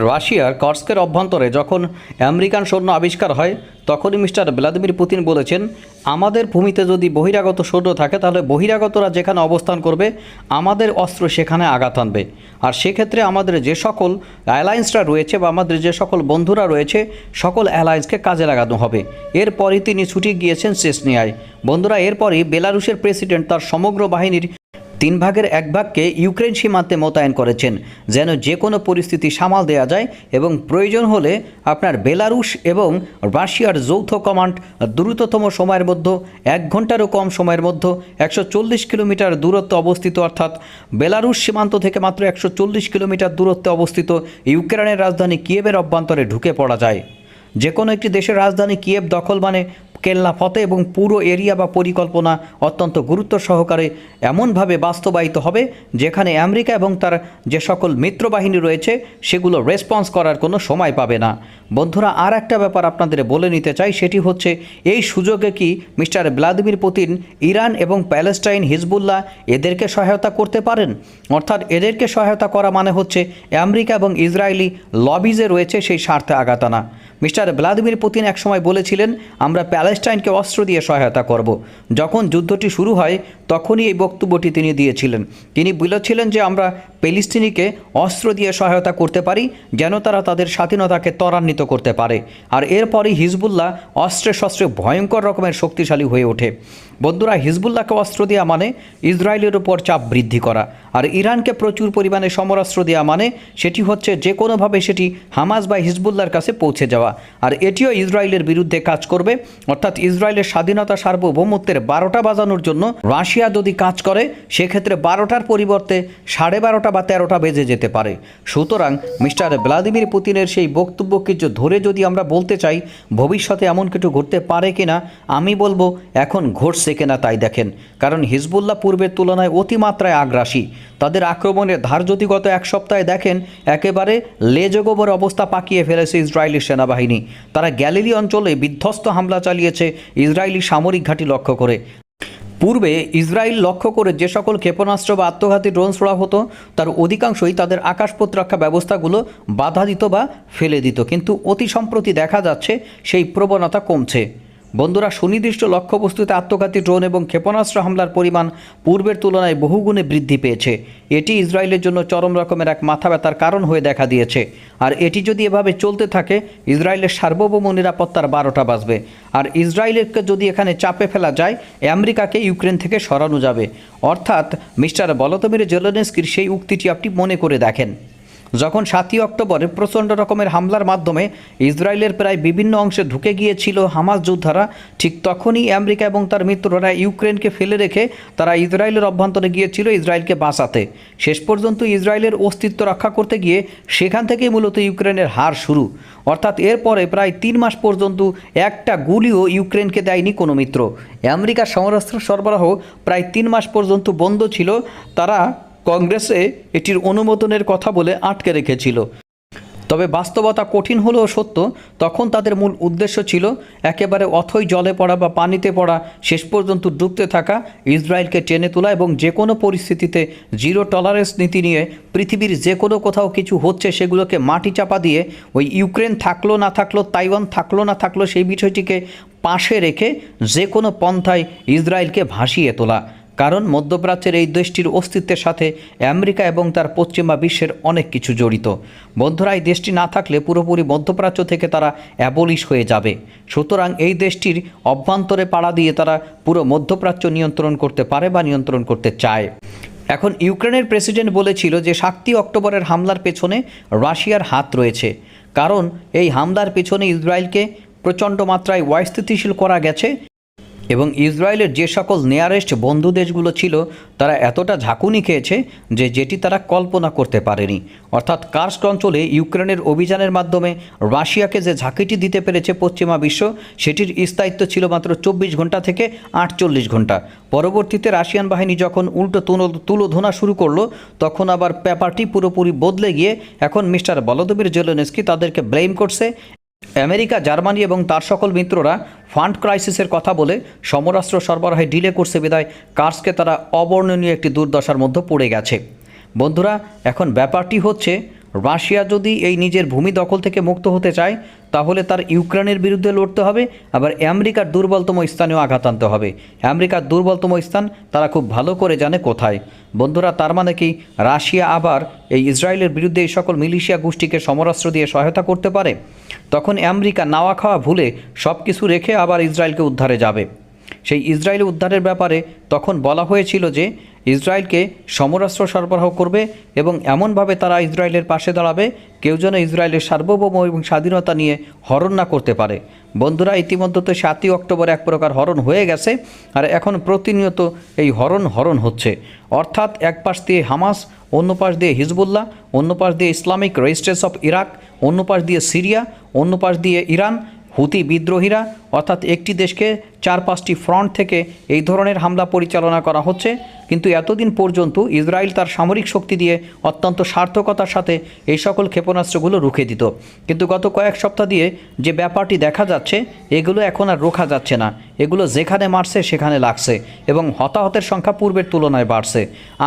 রাশিয়ার কর্স্কের অভ্যন্তরে যখন আমেরিকান সৈন্য আবিষ্কার হয়, তখনই মিস্টার ভ্লাদিমির পুতিন বলেছেন, আমাদের ভূমিতে যদি বহিরাগত সৈন্য থাকে, তাহলে বহিরাগতরা যেখানে অবস্থান করবে, আমাদের অস্ত্র সেখানে আঘাত আনবে। আর সেক্ষেত্রে আমাদের যে সকল অ্যালায়েন্সরা রয়েছে বা আমাদের যে সকল বন্ধুরা রয়েছে, সকল অ্যালায়েন্সকে কাজে লাগানো হবে। এরপরই তিনি ছুটি গিয়েছেন শেষ চেসনিয়ায় বন্ধুরা, এরপরই বেলারুশের প্রেসিডেন্ট তার সমগ্র বাহিনীর তিন ভাগের এক ভাগকে ইউক্রেন সীমান্তে মোতায়েন করেছেন, যেন যে কোনো পরিস্থিতি সামাল দেওয়া যায় এবং প্রয়োজন হলে আপনার বেলারুশ এবং রাশিয়ার যৌথ কমান্ড দ্রুততম সময়ের মধ্যে, এক ঘন্টারও কম সময়ের মধ্যে, একশো চল্লিশ কিলোমিটার দূরত্ব অবস্থিত, অর্থাৎ বেলারুশ সীমান্ত থেকে মাত্র একশো চল্লিশ কিলোমিটার দূরত্বে অবস্থিত ইউক্রেনের রাজধানী কিয়েভের অভ্যন্তরে ঢুকে পড়া যায়। যে কোনো একটি দেশের রাজধানী কিয়েভ দখল মানে কেল্লা ফতে এবং পুরো এরিয়া বা পরিকল্পনা অত্যন্ত গুরুত্ব সহকারে এমনভাবে বাস্তবায়িত হবে, যেখানে আমেরিকা এবং তার যে সকল মিত্রবাহিনী রয়েছে, সেগুলো রেসপন্স করার কোনো সময় পাবে না। বন্ধুরা আর একটা ব্যাপার আপনাদের বলে নিতে চাই, সেটি হচ্ছে, এই সুযোগে কি মিস্টার ভ্লাদিমির পুতিন ইরান এবং প্যালেস্টাইন হিজবুল্লাহ এদেরকে সহায়তা করতে পারেন? অর্থাৎ এদেরকে সহায়তা করা মানে হচ্ছে, আমেরিকা এবং ইসরায়েলি লবিজে রয়েছে সেই স্বার্থে আঘাত আনা। মিস্টার ভ্লাদিমির পুতিন একসময় বলেছিলেন, আমরা প্যালেস্টাইনকে অস্ত্র দিয়ে সহায়তা করব। যখন যুদ্ধটি শুরু হয় তখনই এই বক্তব্যটি তিনি দিয়েছিলেন। তিনি বলেছিলেন যে আমরা পেলিস্তিনিকে অস্ত্র দিয়ে সহায়তা করতে পারি, যেন তারা তাদের স্বাধীনতাকে ত্বরান্বিত করতে পারে। আর এরপরই হিজবুল্লাহ অস্ত্রে শস্ত্রে ভয়ঙ্কর রকমের শক্তিশালী হয়ে ওঠে। বন্ধুরা, হিজবুল্লাহকে অস্ত্র দেওয়া মানে ইসরায়েলের উপর চাপ বৃদ্ধি করা। আর ইরানকে প্রচুর পরিমাণে সমরাস্ত্র দেওয়া মানে সেটি হচ্ছে যে কোনোভাবে সেটি হামাজ বা হিজবুল্লাহর কাছে পৌঁছে যাওয়া। আর এটিও ইসরায়েলের বিরুদ্ধে কাজ করবে। অর্থাৎ ইসরায়েলের স্বাধীনতা সার্বভৌমত্বের বারোটা বাজানোর জন্য রাশিয়া যদি কাজ করে, সেক্ষেত্রে বারোটার পরিবর্তে সাড়ে বারোটা বা তেরোটা বেজে যেতে পারে। সুতরাং মিস্টার ভ্লাদিমির পুতিনের সেই বক্তব্য কিছু ধরে যদি আমরা বলতে চাই, ভবিষ্যতে এমন কিছু ঘটতে পারে কিনা, আমি বলব এখন ঘটছে কিনা তাই দেখেন। কারণ হিজবুল্লাহ পূর্বের তুলনায় অতিমাত্রায় আগ্রাসী। তাদের আক্রমণের ধার যদি গত এক সপ্তাহে দেখেন, একেবারে লেজগোবর অবস্থা পাকিয়ে ফেলেছে ইসরায়েলি সেনাবাহিনী। তারা গ্যালিলি অঞ্চলে বিধ্বস্ত হামলা চালিয়েছে ইসরায়েলি সামরিক ঘাঁটি লক্ষ্য করে। পূর্বে ইসরায়েল লক্ষ্য করে যে সকল ক্ষেপণাস্ত্র বা আত্মঘাতী ড্রোন ছোড়া হতো, তার অধিকাংশই তাদের আকাশ প্রতিরক্ষা ব্যবস্থাগুলো বাধা দিত বা ফেলে দিত। কিন্তু অতি সম্প্রতি দেখা যাচ্ছে সেই প্রবণতা কমছে। বন্ধুরা, সুনির্দিষ্ট লক্ষ্যবস্তুতে আত্মঘাতী ড্রোন এবং ক্ষেপণাস্ত্র হামলার পরিমাণ পূর্বের তুলনায় বহুগুণে বৃদ্ধি পেয়েছে। এটি ইসরায়েলের জন্য চরম রকমের এক মাথা ব্যথার কারণ হয়ে দেখা দিয়েছে। আর এটি যদি এভাবে চলতে থাকে, ইসরায়েলের সার্বভৌম নিরাপত্তার বারোটা বাজবে। আর ইসরায়েলকে যদি এখানে চাপে ফেলা যায়, আমেরিকাকে ইউক্রেন থেকে সরানো যাবে। অর্থাৎ মিস্টার বলতমির জেলেনস্কির সেই উক্তিটি আপনি মনে করে দেখেন। যখন সাতই অক্টোবরে প্রচণ্ড রকমের হামলার মাধ্যমে ইসরায়েলের প্রায় বিভিন্ন অংশে ঢুকে গিয়েছিল হামাস যোদ্ধারা, ঠিক তখনই আমেরিকা এবং তার মিত্ররা ইউক্রেনকে ফেলে রেখে তারা ইসরায়েলের অভ্যন্তরে গিয়েছিল ইসরায়েলকে বাঁচাতে। শেষ পর্যন্ত ইসরায়েলের অস্তিত্ব রক্ষা করতে গিয়ে সেখান থেকেই মূলত ইউক্রেনের হার শুরু। অর্থাৎ এরপরে প্রায় তিন মাস পর্যন্ত একটা গুলিও ইউক্রেনকে দেয়নি কোনো মিত্র। আমেরিকার সমরাস্ত্র সরবরাহ প্রায় তিন মাস পর্যন্ত বন্ধ ছিল। তারা কংগ্রেসে এটির অনুমোদনের কথা বলে আটকে রেখেছিল। তবে বাস্তবতা কঠিন হলেও সত্য, তখন তাদের মূল উদ্দেশ্য ছিল একেবারে অথই জলে পড়া বা পানিতে পড়া, শেষ পর্যন্ত ডুবতে থাকা, ইসরায়েলকে টেনে তোলা এবং যে কোনো পরিস্থিতিতে জিরো টলারেন্স নীতি নিয়ে পৃথিবীর যে কোনো কোথাও কিছু হচ্ছে সেগুলোকে মাটি চাপা দিয়ে ওই ইউক্রেন থাকল না থাকল, তাইওয়ান থাকল না থাকল সেই বিষয়টিকে পাশে রেখে যে কোনো পন্থায় ইসরায়েলকে ভাসিয়ে তোলা। কারণ মধ্যপ্রাচ্যের এই দেশটির অস্তিত্বের সাথে আমেরিকা এবং তার পশ্চিমা বিশ্বের অনেক কিছু জড়িত। বন্ধুরা, এই দেশটি না থাকলে পুরোপুরি মধ্যপ্রাচ্য থেকে তারা অ্যাবলিশ হয়ে যাবে। সুতরাং এই দেশটির অভ্যন্তরে পাড়া দিয়ে তারা পুরো মধ্যপ্রাচ্য নিয়ন্ত্রণ করতে পারে বা নিয়ন্ত্রণ করতে চায়। এখন ইউক্রেনের প্রেসিডেন্ট বলেছিল যে সাতই অক্টোবরের হামলার পেছনে রাশিয়ার হাত রয়েছে। কারণ এই হামলার পেছনে ইসরায়েলকে প্রচণ্ড মাত্রায় অস্থিতিশীল করা গেছে। এবং ইসরায়েলের যে সকল নিয়ারেস্ট বন্ধু দেশগুলো ছিল, তারা এতটা ঝাঁকুনি খেয়েছে যে যেটি তারা কল্পনা করতে পারেনি। অর্থাৎ কার্স্ক অঞ্চলে ইউক্রেনের অভিযানের মাধ্যমে রাশিয়াকে যে ঝাঁকিটি দিতে পেরেছে পশ্চিমা বিশ্ব, সেটির স্থায়িত্ব ছিল মাত্র চব্বিশ ঘণ্টা থেকে আটচল্লিশ ঘণ্টা পরবর্তীতে রাশিয়ান বাহিনী যখন উল্টো তুলো তুলোধনা শুরু করল, তখন আবার ব্যাপারটি পুরোপুরি বদলে গিয়ে এখন মিস্টার বলদমির জেলেনস্কি তাদেরকে ব্লেম করছে। আমেরিকা, জার্মানি এবং তার সকল মিত্ররা ফান্ড ক্রাইসিসের কথা বলে সমরাস্ত্র সরবরাহে ডিলে করছে বিদায় কার্সকে তারা অবর্ণনীয় একটি দুর্দশার মধ্যে পড়ে গেছে। বন্ধুরা, এখন ব্যাপারটি হচ্ছে রাশিয়া যদি এই নিজের ভূমি দখল থেকে মুক্ত হতে চায়, তাহলে তার ইউক্রেনের বিরুদ্ধে লড়তে হবে, আবার আমেরিকার দুর্বলতম স্থানেও আঘাত আনতে হবে। আমেরিকার দুর্বলতম স্থান তারা খুব ভালো করে জানে কোথায়। বন্ধুরা, তার মানে কি রাশিয়া আবার এই ইসরায়েলের বিরুদ্ধে এই সকল মিলিশিয়া গোষ্ঠীকে সমরাস্ত্র দিয়ে সহায়তা করতে পারে? তখন আমেরিকা নাওয়া খাওয়া ভুলে সব কিছু রেখে আবার ইসরায়েলকে উদ্ধারে যাবে। সেই ইসরায়েল উদ্ধারের ব্যাপারে তখন বলা হয়েছিল যে ইসরায়েলকে সমরাস্ত্র সরবরাহ করবে এবং এমনভাবে তারা ইসরায়েলের পাশে দাঁড়াবে, কেউ যেন ইসরায়েলের সার্বভৌম এবং স্বাধীনতা নিয়ে হরণ না করতে পারে। বন্ধুরা, ইতিমধ্যে তো সাতই অক্টোবর এক প্রকার হরণ হয়ে গেছে আর এখন প্রতিনিয়ত এই হরণ হরণ হচ্ছে। অর্থাৎ এক পাশ দিয়ে হামাস, অন্য পাশ দিয়ে হিজবুল্লাহ, অন্য পাশ দিয়ে ইসলামিক রেজিস্ট্রেস অফ ইরাক, অন্য পাশ দিয়ে সিরিয়া, অন্য পাশ দিয়ে ইরান, হুতি বিদ্রোহীরা অর্থাৎ একটি দেশকে চার পাঁচটি ফ্রন্ট থেকে এই ধরনের হামলা পরিচালনা করা হচ্ছে। কিন্তু এতদিন পর্যন্ত ইসরায়েল তার সামরিক শক্তি দিয়ে অত্যন্ত সার্থকতার সাথে এই সকল ক্ষেপণাস্ত্রগুলো রুখে দিত। কিন্তু গত কয়েক সপ্তাহ দিয়ে যে ব্যাপারটি দেখা যাচ্ছে, এগুলো এখন আর রোখা যাচ্ছে না। এগুলো যেখানে মারছে, সেখানে লাগছে এবং হতাহতের সংখ্যা পূর্বের তুলনায় বাড়ছে।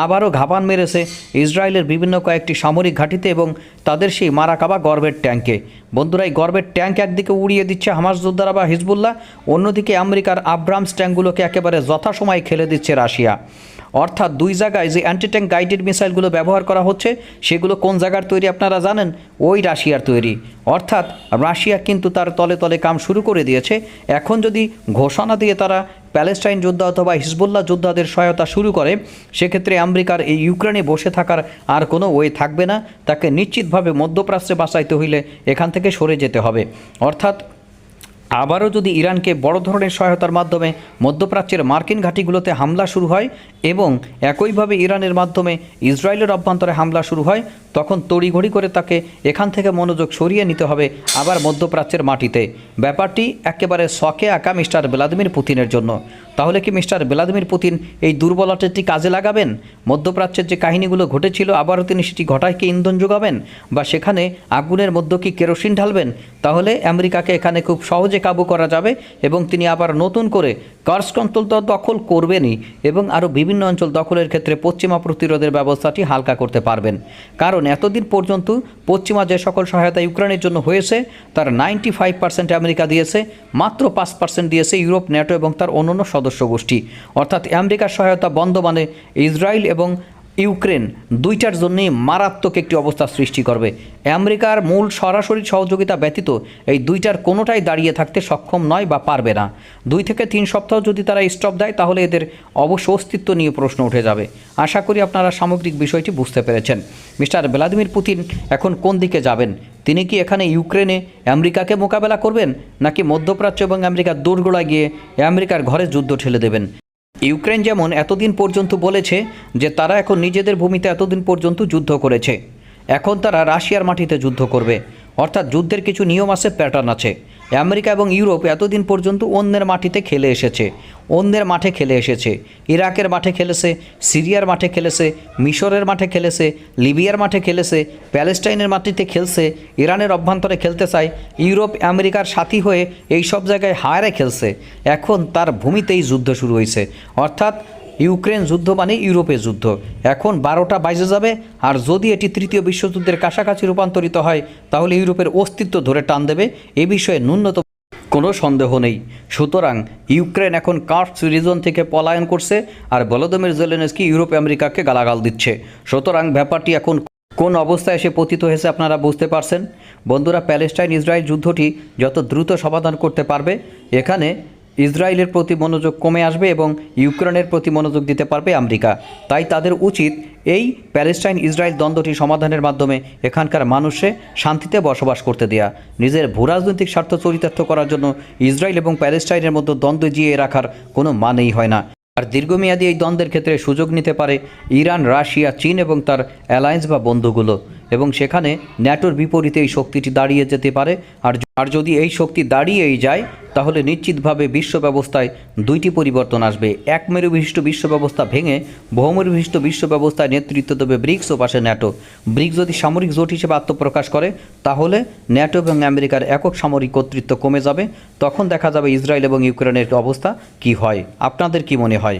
আবারও ঘাপান মেরেছে ইসরায়েলের বিভিন্ন কয়েকটি সামরিক ঘাঁটিতে এবং তাদের সেই মারাকাবা গর্বের ট্যাঙ্কে বন্ধুরা, এই গর্বের ট্যাঙ্ক একদিকে উড়িয়ে দিচ্ছে হামাস যোদ্ধারা বা হিজবুল্লাহ অন্যদিকে আমেরিকার আব্রামস ট্যাঙ্কগুলোকে একেবারে যথাসময়ে খেলে দিচ্ছে রাশিয়া। অর্থাৎ দুই জায়গায় যে অ্যান্টি ট্যাঙ্ক গাইডেড মিসাইলগুলো ব্যবহার করা হচ্ছে, সেগুলো কোন জায়গার তৈরি আপনারা জানেন? ওই রাশিয়ার তৈরি। অর্থাৎ রাশিয়া কিন্তু তার তলে তলে কাম শুরু করে দিয়েছে। এখন যদি ঘোষণা দিয়ে তারা প্যালেস্টাইন যোদ্ধা অথবা হিজবুল্লাহ যোদ্ধাদের সহায়তা শুরু করে, সেক্ষেত্রে আমেরিকার এই ইউক্রেনে বসে থাকার আর কোনো ওয়ে থাকবে না। তাকে নিশ্চিতভাবে মধ্যপ্রাচ্যে বাঁচাইতে হইলে এখান থেকে সরে যেতে হবে। অর্থাৎ আবারও যদি ইরানকে বড় ধরনের সহায়তার মাধ্যমে মধ্যপ্রাচ্যের মার্কিন ঘাঁটিগুলোতে হামলা শুরু হয় এবং একইভাবে ইরানের মাধ্যমে ইসরায়েলের অভ্যন্তরে হামলা শুরু হয় তখন তড়িঘড়ি করে তাকে এখান থেকে মনোযোগ সরিয়ে নিতে হবে আবার মধ্যপ্রাচ্যের মাটিতে। ব্যাপারটি একেবারে শখে আঁকা মিস্টার ভ্লাদিমির পুতিনের জন্য। তাহলে কি মিস্টার ভ্লাদিমির পুতিন এই দুর্বলতাটি কাজে লাগাবেন? মধ্যপ্রাচ্যের যে কাহিনীগুলো ঘটেছিল, আবারও তিনি সেটি ঘটায় কি ইন্ধন যোগাবেন? বা সেখানে আগুনের মধ্যে কি কেরোসিন ঢালবেন? তাহলে আমেরিকাকে এখানে খুব সহজে কাবু করা যাবে এবং তিনি আবার নতুন করে কার্স অঞ্চল তো দখল করবেনই এবং আরও বিভিন্ন অঞ্চল দখলের ক্ষেত্রে পশ্চিমা প্রতিরোধের ব্যবস্থাটি হালকা করতে পারবেন। কারণ এতদিন পর্যন্ত পশ্চিমা যে সকল সহায়তা ইউক্রেনের জন্য হয়েছে, তার নাইনটি ফাইভ পার্সেন্ট আমেরিকা দিয়েছে, মাত্র পাঁচ পার্সেন্ট দিয়েছে ইউরোপ, ন্যাটো এবং তার অন্যান্য সদস্য গোষ্ঠী। অর্থাৎ আমেরিকার সহায়তা বন্ধ মানে ইসরায়েল এবং ইউক্রেন দুইটার জন্যই মারাত্মক একটি অবস্থা সৃষ্টি করবে। আমেরিকার মূল সরাসরি সহযোগিতা ব্যতীত এই দুইটার কোনোটাই দাঁড়িয়ে থাকতে সক্ষম নয় বা পারবে না। দুই থেকে তিন সপ্তাহ যদি তারা স্টপ দেয়, তাহলে এদের অবশ্য অস্তিত্ব নিয়ে প্রশ্ন উঠে যাবে। আশা করি আপনারা সামগ্রিক বিষয়টি বুঝতে পেরেছেন। মিস্টার ভ্লাদিমির পুতিন এখন কোন দিকে যাবেন? তিনি কি এখানে ইউক্রেনে আমেরিকাকে মোকাবেলা করবেন, নাকি মধ্যপ্রাচ্য এবং আমেরিকার দোরগোড়ায় গিয়ে আমেরিকার ঘরে যুদ্ধ ঠেলে দেবেন? ইউক্রেন যেমন এতদিন পর্যন্ত বলেছে যে তারা এখন নিজেদের ভূমিতে এতদিন পর্যন্ত যুদ্ধ করেছে। এখন তারা রাশিয়ার মাটিতে যুদ্ধ করবে। অর্থাৎ যুদ্ধের কিছু নিয়ম আছে প্যাটার্ন আছে। আমেরিকা এবং ইউরোপ এতদিন পর্যন্ত অন্যের মাটিতে খেলে এসেছে। অন্যের মাঠে খেলে এসেছে। ইরাকের মাঠে খেলেছে, সিরিয়ার মাঠে খেলেছে, মিশরের মাঠে খেলেছে, লিবিয়ার মাঠে খেলেছে, প্যালেস্টাইনের মাটিতে খেলছে, ইরানের অভ্যন্তরে খেলতে চায়, ইউরোপ আমেরিকার সাথী হয়ে এই সব জায়গায় হায়ারে খেলছে। এখন তার ভূমিতেই যুদ্ধ শুরু হয়েছে। অর্থাৎ ইউক্রেন যুদ্ধ মানে ইউরোপের যুদ্ধ। এখন বারোটা বাইজে যাবে, আর যদি এটি তৃতীয় বিশ্বযুদ্ধের কাছাকাছি রূপান্তরিত হয়, তাহলে ইউরোপের অস্তিত্ব ধরে টান দেবে। এ বিষয়ে ন্যূনতম কোনো সন্দেহ নেই। সুতরাং ইউক্রেন এখন কার্স রিজন থেকে পলায়ন করছে, আর ভলোদমির জেলেনস্কি ইউরোপ আমেরিকাকে গালাগাল দিচ্ছে। সুতরাং ব্যাপারটি এখন কোন অবস্থায় এসে পতিত হয়েছে আপনারা বুঝতে পারছেন? বন্ধুরা প্যালেস্টাইন ইসরায়েল যুদ্ধটি যত দ্রুত সমাধান করতে পারবে, এখানে ইসরায়েলের প্রতি মনোযোগ কমে আসবে এবং ইউক্রেনের প্রতি মনোযোগ দিতে পারবে আমেরিকা। তাই তাদের উচিত এই প্যালেস্টাইন ইসরায়েল দ্বন্দ্বটি সমাধানের মাধ্যমে এখানকার মানুষে শান্তিতে বসবাস করতে দেয়া। নিজের ভূরাজনৈতিক স্বার্থ চরিতার্থ করার জন্য ইসরায়েল এবং প্যালেস্টাইনের মধ্যে দ্বন্দ্ব জিয়ে রাখার কোনো মানেই হয় না। আর দীর্ঘমেয়াদী এই দ্বন্দ্বের ক্ষেত্রে সুযোগ নিতে পারে ইরান, রাশিয়া, চীন এবং তার অ্যালায়েন্স বা বন্ধুগুলো। এবং সেখানে ন্যাটোর বিপরীতে এই শক্তিটি দাঁড়িয়ে যেতে পারে। আর আর যদি এই শক্তি দাঁড়িয়েই যায়, তাহলে নিশ্চিতভাবে বিশ্ব ব্যবস্থায় দুইটি পরিবর্তন আসবে। এক মেরু বিশিষ্ট বিশ্ব ব্যবস্থা ভেঙে বহুমেরু বিশিষ্ট বিশ্ব ব্যবস্থায় নেতৃত্ব দেবে ব্রিক্স ও পাশে ন্যাটো। ব্রিক্স যদি সামরিক জোট হিসেবে আত্মপ্রকাশ করে, তাহলে ন্যাটো এবং আমেরিকার একক সামরিক কর্তৃত্ব কমে যাবে। তখন দেখা যাবে ইসরায়েল এবং ইউক্রেনের অবস্থা কি হয়? আপনাদের কি মনে হয়?